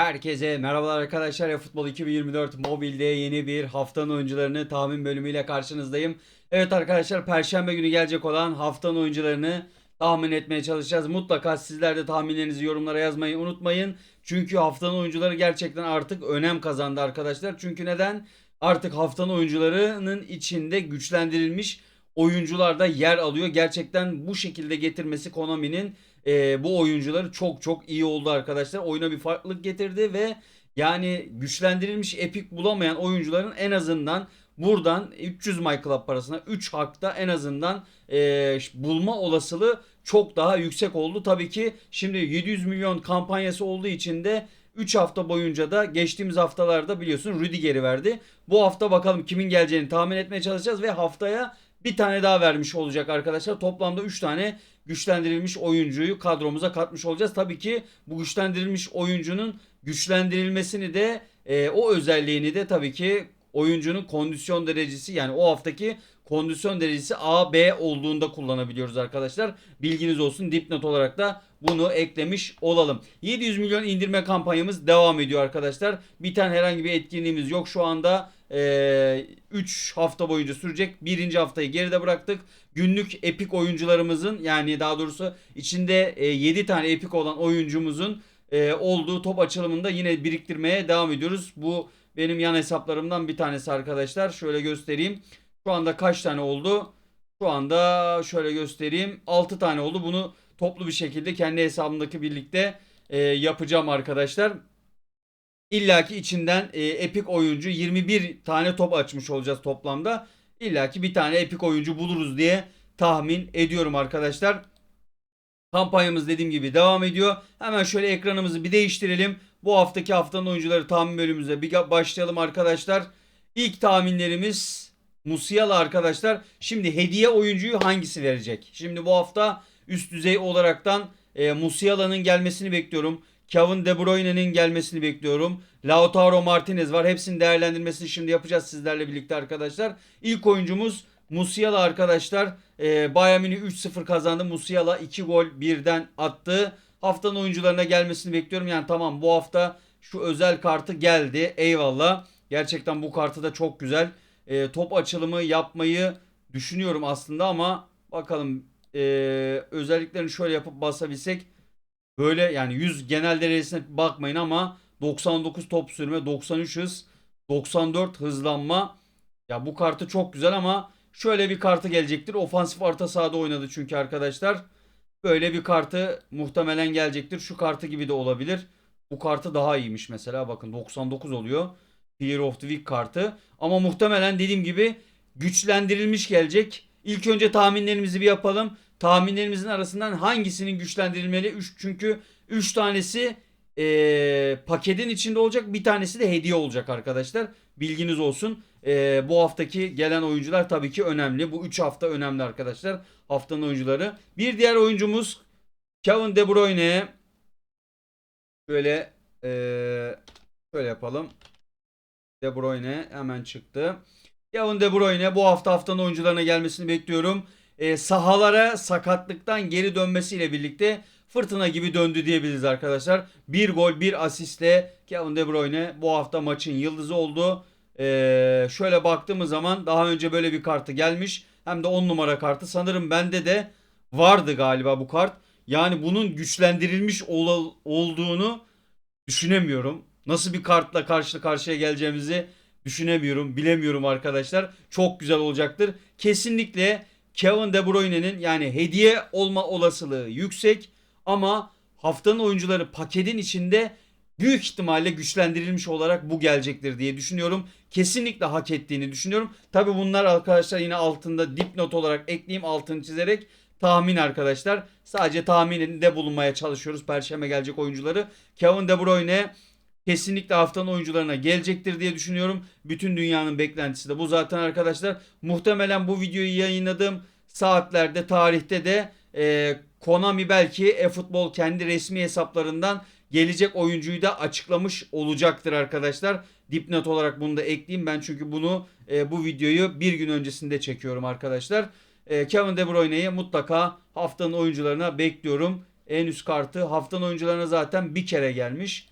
Herkese merhabalar arkadaşlar. Ya Futbol 2024 mobilde yeni bir haftanın oyuncularını tahmin bölümüyle karşınızdayım. Evet arkadaşlar perşembe günü gelecek olan haftanın oyuncularını tahmin etmeye çalışacağız. Mutlaka sizler de tahminlerinizi yorumlara yazmayı unutmayın. Çünkü haftanın oyuncuları gerçekten artık önem kazandı arkadaşlar. Çünkü neden? Artık haftanın oyuncularının içinde güçlendirilmiş oyuncular da yer alıyor. Gerçekten bu şekilde getirmesi Konami'nin e, bu oyuncuları çok çok iyi oldu arkadaşlar. Oyuna bir farklılık getirdi ve yani güçlendirilmiş epik bulamayan oyuncuların en azından buradan 300 My Club parasına 3 hakta en azından e, bulma olasılığı çok daha yüksek oldu. Tabii ki şimdi 700 milyon kampanyası olduğu için de 3 hafta boyunca da geçtiğimiz haftalarda biliyorsun Rüdiger'i verdi. Bu hafta bakalım kimin geleceğini tahmin etmeye çalışacağız ve haftaya bir tane daha vermiş olacak arkadaşlar. Toplamda 3 tane güçlendirilmiş oyuncuyu kadromuza katmış olacağız. Tabii ki bu güçlendirilmiş oyuncunun güçlendirilmesini de e, o özelliğini de tabii ki oyuncunun kondisyon derecesi yani o haftaki kondisyon derecesi A, B olduğunda kullanabiliyoruz arkadaşlar. Bilginiz olsun dipnot olarak da bunu eklemiş olalım. 700 milyon indirme kampanyamız devam ediyor arkadaşlar. Biten herhangi bir etkinliğimiz yok şu anda. 3 hafta boyunca sürecek. Birinci haftayı geride bıraktık. Günlük epik oyuncularımızın yani daha doğrusu içinde 7 tane epik olan oyuncumuzun e, olduğu top açılımında yine biriktirmeye devam ediyoruz. Bu benim yan hesaplarımdan bir tanesi arkadaşlar. Şöyle göstereyim. Şu anda kaç tane oldu? Şu anda şöyle göstereyim. 6 tane oldu. Bunu toplu bir şekilde kendi hesabımdaki birlikte e, yapacağım arkadaşlar. İlla ki içinden e, epik oyuncu 21 tane top açmış olacağız toplamda. İlla ki bir tane epik oyuncu buluruz diye tahmin ediyorum arkadaşlar. Kampanyamız dediğim gibi devam ediyor. Hemen şöyle ekranımızı bir değiştirelim. Bu haftaki haftanın oyuncuları tahmin bölümümüze bir başlayalım arkadaşlar. İlk tahminlerimiz Musiala arkadaşlar. Şimdi hediye oyuncuyu hangisi verecek? Şimdi bu hafta üst düzey olaraktan e, Musiala'nın gelmesini bekliyorum. Kevin De Bruyne'nin gelmesini bekliyorum. Lautaro Martinez var. Hepsinin değerlendirmesini şimdi yapacağız sizlerle birlikte arkadaşlar. İlk oyuncumuz Musiala arkadaşlar. E, Bayern Münih 3-0 kazandı. Musiala 2 gol birden attı. Haftanın oyuncularına gelmesini bekliyorum. Yani tamam bu hafta şu özel kartı geldi. Eyvallah. Gerçekten bu kartı da çok güzel. E, top açılımı yapmayı düşünüyorum aslında ama bakalım e, özelliklerini şöyle yapıp basabilsek böyle yani 100 genel derecesine bakmayın ama 99 top sürme, 93 hız, 94 hızlanma. Ya bu kartı çok güzel ama şöyle bir kartı gelecektir. Ofansif orta sahada oynadı çünkü arkadaşlar. Böyle bir kartı muhtemelen gelecektir. Şu kartı gibi de olabilir. Bu kartı daha iyiymiş mesela. Bakın 99 oluyor. Fear of the Week kartı. Ama muhtemelen dediğim gibi güçlendirilmiş gelecek. İlk önce tahminlerimizi bir yapalım. Tahminlerimizin arasından hangisinin güçlendirilmeli? Üç, çünkü 3 tanesi e, paketin içinde olacak. Bir tanesi de hediye olacak arkadaşlar. Bilginiz olsun. E, bu haftaki gelen oyuncular tabii ki önemli. Bu 3 hafta önemli arkadaşlar. Haftanın oyuncuları. Bir diğer oyuncumuz Kevin De Bruyne. Şöyle e, şöyle yapalım. De Bruyne hemen çıktı. Kevin De Bruyne bu hafta haftanın oyuncularına gelmesini bekliyorum. E, sahalara sakatlıktan geri dönmesiyle birlikte fırtına gibi döndü diyebiliriz arkadaşlar. Bir gol bir asistle Kevin De Bruyne bu hafta maçın yıldızı oldu. E, şöyle baktığımız zaman daha önce böyle bir kartı gelmiş. Hem de 10 numara kartı. Sanırım bende de vardı galiba bu kart. Yani bunun güçlendirilmiş ol- olduğunu düşünemiyorum. Nasıl bir kartla karşı karşıya geleceğimizi düşünemiyorum. Bilemiyorum arkadaşlar. Çok güzel olacaktır. Kesinlikle Kevin De Bruyne'nin yani hediye olma olasılığı yüksek ama haftanın oyuncuları paketin içinde büyük ihtimalle güçlendirilmiş olarak bu gelecektir diye düşünüyorum. Kesinlikle hak ettiğini düşünüyorum. Tabi bunlar arkadaşlar yine altında dipnot olarak ekleyeyim altını çizerek tahmin arkadaşlar. Sadece tahmininde bulunmaya çalışıyoruz. Perşembe gelecek oyuncuları. Kevin De Bruyne kesinlikle haftanın oyuncularına gelecektir diye düşünüyorum. Bütün dünyanın beklentisi de bu zaten arkadaşlar. Muhtemelen bu videoyu yayınladığım saatlerde, tarihte de e, Konami belki eFootball kendi resmi hesaplarından gelecek oyuncuyu da açıklamış olacaktır arkadaşlar. Dipnot olarak bunu da ekleyeyim ben çünkü bunu e, bu videoyu bir gün öncesinde çekiyorum arkadaşlar. E, Kevin De Bruyne'yi mutlaka haftanın oyuncularına bekliyorum. En üst kartı haftanın oyuncularına zaten bir kere gelmiş.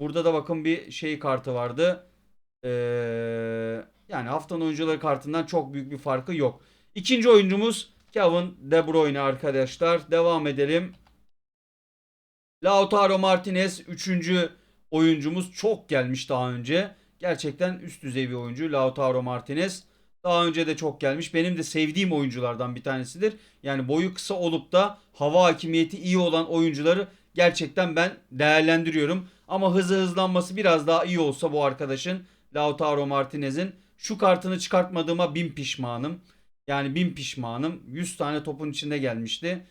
Burada da bakın bir şey kartı vardı. Ee, yani haftanın oyuncuları kartından çok büyük bir farkı yok. İkinci oyuncumuz Kevin De Bruyne arkadaşlar. Devam edelim. Lautaro Martinez üçüncü oyuncumuz çok gelmiş daha önce. Gerçekten üst düzey bir oyuncu Lautaro Martinez. Daha önce de çok gelmiş. Benim de sevdiğim oyunculardan bir tanesidir. Yani boyu kısa olup da hava hakimiyeti iyi olan oyuncuları gerçekten ben değerlendiriyorum. Ama hızı hızlanması biraz daha iyi olsa bu arkadaşın Lautaro Martinez'in şu kartını çıkartmadığıma bin pişmanım. Yani bin pişmanım. 100 tane topun içinde gelmişti.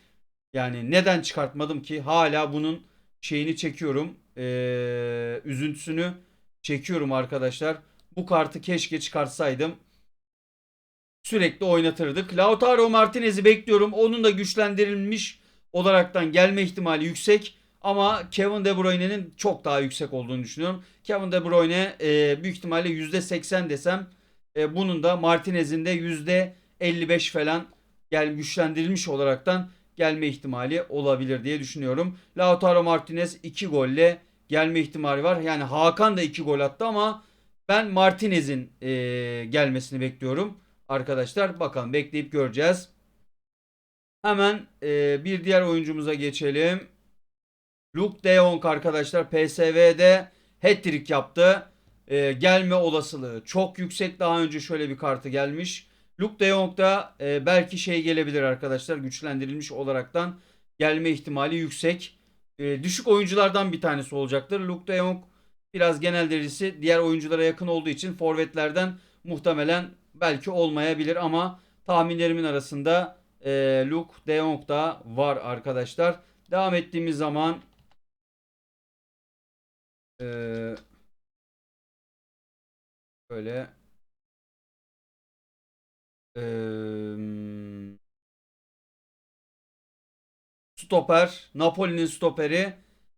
Yani neden çıkartmadım ki? Hala bunun şeyini çekiyorum. Ee, üzüntüsünü çekiyorum arkadaşlar. Bu kartı keşke çıkartsaydım. Sürekli oynatırdık. Lautaro Martinez'i bekliyorum. Onun da güçlendirilmiş olaraktan gelme ihtimali yüksek. Ama Kevin De Bruyne'nin çok daha yüksek olduğunu düşünüyorum. Kevin De Bruyne e, büyük ihtimalle %80 desem e, bunun da Martinez'in de %55 falan gel güçlendirilmiş olaraktan gelme ihtimali olabilir diye düşünüyorum. Lautaro Martinez 2 golle gelme ihtimali var. Yani Hakan da 2 gol attı ama ben Martinez'in e, gelmesini bekliyorum. Arkadaşlar bakalım bekleyip göreceğiz. Hemen e, bir diğer oyuncumuza geçelim. Luke De Jong arkadaşlar PSV'de hat-trick yaptı. E, gelme olasılığı çok yüksek. Daha önce şöyle bir kartı gelmiş. Luke De Jong da e, belki şey gelebilir arkadaşlar. Güçlendirilmiş olaraktan gelme ihtimali yüksek. E, düşük oyunculardan bir tanesi olacaktır. Luke De Jong biraz genel derecesi diğer oyunculara yakın olduğu için forvetlerden muhtemelen belki olmayabilir ama tahminlerimin arasında e, Luke De Jong da var arkadaşlar. Devam ettiğimiz zaman e, böyle e, stoper Napoli'nin stoperi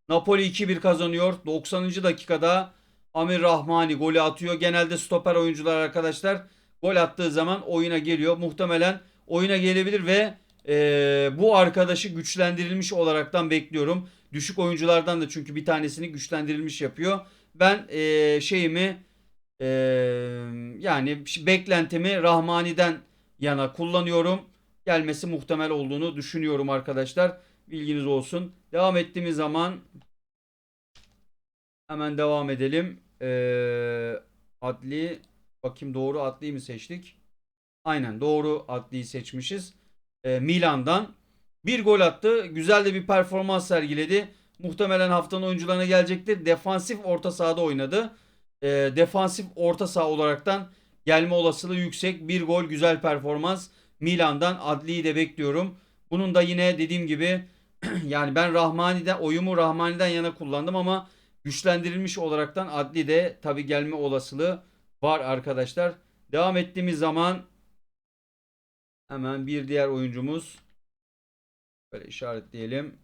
Napoli 2-1 kazanıyor. 90. dakikada Amir Rahmani golü atıyor. Genelde stoper oyuncular arkadaşlar gol attığı zaman oyuna geliyor. Muhtemelen oyuna gelebilir ve e, bu arkadaşı güçlendirilmiş olaraktan bekliyorum. Düşük oyunculardan da çünkü bir tanesini güçlendirilmiş yapıyor. Ben e, şeyimi e, yani beklentimi Rahmani'den yana kullanıyorum. Gelmesi muhtemel olduğunu düşünüyorum arkadaşlar. Bilginiz olsun. Devam ettiğimiz zaman hemen devam edelim. Ee, adli bakayım doğru adliyi mi seçtik? Aynen doğru adliyi seçmişiz. Ee, Milan'dan bir gol attı. Güzel de bir performans sergiledi. Muhtemelen haftanın oyuncularına gelecektir. Defansif orta sahada oynadı. Ee, defansif orta saha olaraktan gelme olasılığı yüksek. Bir gol güzel performans. Milan'dan Adli'yi de bekliyorum. Bunun da yine dediğim gibi yani ben Rahmani'den oyumu Rahmani'den yana kullandım ama güçlendirilmiş olaraktan Adli de tabi gelme olasılığı var arkadaşlar. Devam ettiğimiz zaman hemen bir diğer oyuncumuz böyle işaretleyelim.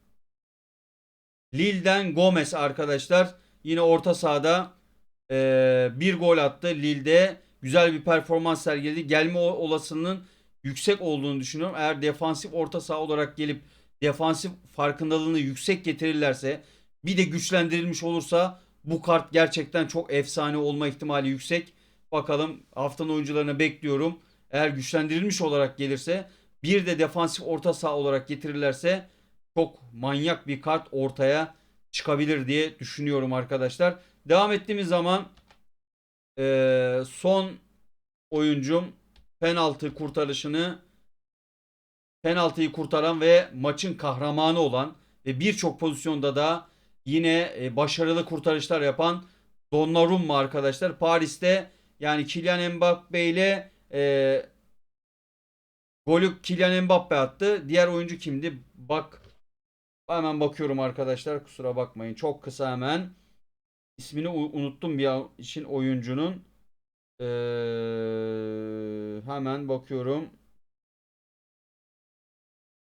Lille'den Gomez arkadaşlar. Yine orta sahada e, bir gol attı Lille'de. Güzel bir performans sergiledi. Gelme olasılığının yüksek olduğunu düşünüyorum. Eğer defansif orta saha olarak gelip defansif farkındalığını yüksek getirirlerse bir de güçlendirilmiş olursa bu kart gerçekten çok efsane olma ihtimali yüksek. Bakalım haftanın oyuncularını bekliyorum. Eğer güçlendirilmiş olarak gelirse bir de defansif orta saha olarak getirirlerse çok manyak bir kart ortaya çıkabilir diye düşünüyorum arkadaşlar. Devam ettiğimiz zaman e, son oyuncum penaltı kurtarışını penaltıyı kurtaran ve maçın kahramanı olan ve birçok pozisyonda da yine e, başarılı kurtarışlar yapan Donnarumma arkadaşlar. Paris'te yani Kylian Mbappe ile e, golü Kylian Mbappe attı. Diğer oyuncu kimdi? Bak hemen bakıyorum arkadaşlar. Kusura bakmayın. Çok kısa hemen. İsmini unuttum bir için oyuncunun. Ee, hemen bakıyorum.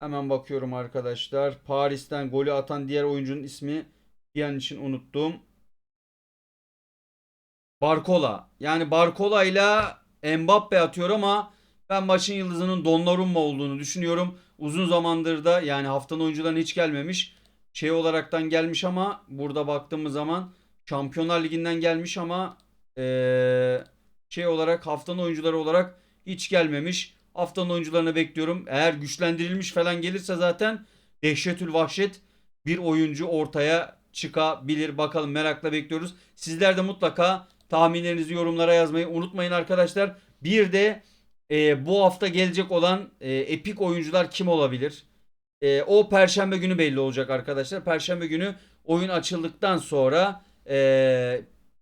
Hemen bakıyorum arkadaşlar. Paris'ten golü atan diğer oyuncunun ismi bir an için unuttum. Barcola. Yani Barcola ile Mbappe atıyor ama ben maçın yıldızının Donnarumma olduğunu düşünüyorum. Uzun zamandır da yani haftanın oyuncularına hiç gelmemiş. Şey olaraktan gelmiş ama burada baktığımız zaman Şampiyonlar Ligi'nden gelmiş ama eee, şey olarak haftanın oyuncuları olarak hiç gelmemiş. Haftanın oyuncularını bekliyorum. Eğer güçlendirilmiş falan gelirse zaten dehşetül vahşet bir oyuncu ortaya çıkabilir. Bakalım merakla bekliyoruz. Sizler de mutlaka tahminlerinizi yorumlara yazmayı unutmayın arkadaşlar. Bir de e, bu hafta gelecek olan e, epik oyuncular kim olabilir? E, o perşembe günü belli olacak arkadaşlar. Perşembe günü oyun açıldıktan sonra e,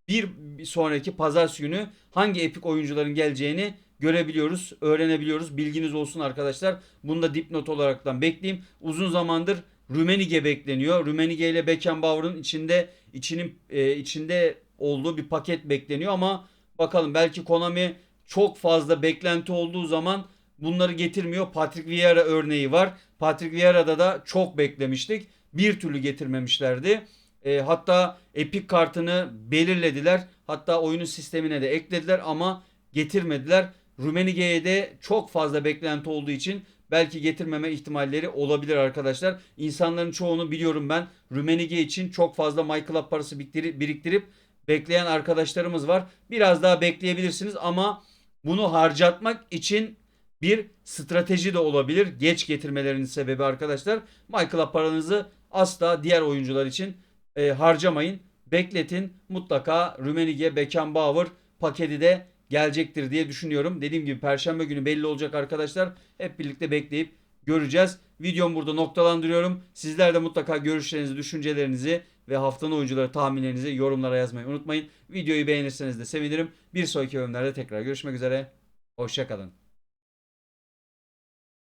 bir sonraki pazartesi günü hangi epik oyuncuların geleceğini görebiliyoruz, öğrenebiliyoruz. Bilginiz olsun arkadaşlar. Bunu da dipnot olaraktan bekleyeyim. Uzun zamandır Rümenige bekleniyor. Rümenige ile Beckenbauer'ın içinde içinin e, içinde olduğu bir paket bekleniyor ama bakalım belki Konami çok fazla beklenti olduğu zaman bunları getirmiyor. Patrick Vieira örneği var. Patrick Vieira'da da çok beklemiştik. Bir türlü getirmemişlerdi. E, hatta Epic kartını belirlediler. Hatta oyunun sistemine de eklediler ama getirmediler. Rumenige'ye de çok fazla beklenti olduğu için belki getirmeme ihtimalleri olabilir arkadaşlar. İnsanların çoğunu biliyorum ben Rumenige için çok fazla MyClub parası biriktirip, biriktirip bekleyen arkadaşlarımız var. Biraz daha bekleyebilirsiniz ama bunu harcatmak için bir strateji de olabilir. Geç getirmelerinin sebebi arkadaşlar. MyClub paranızı asla diğer oyuncular için e, harcamayın. Bekletin. Mutlaka Rumenige, Beckenbauer paketi de gelecektir diye düşünüyorum. Dediğim gibi perşembe günü belli olacak arkadaşlar. Hep birlikte bekleyip göreceğiz. Videomu burada noktalandırıyorum. Sizler de mutlaka görüşlerinizi, düşüncelerinizi ve haftanın oyuncuları tahminlerinizi yorumlara yazmayı unutmayın. Videoyu beğenirseniz de sevinirim. Bir sonraki bölümlerde tekrar görüşmek üzere. Hoşçakalın.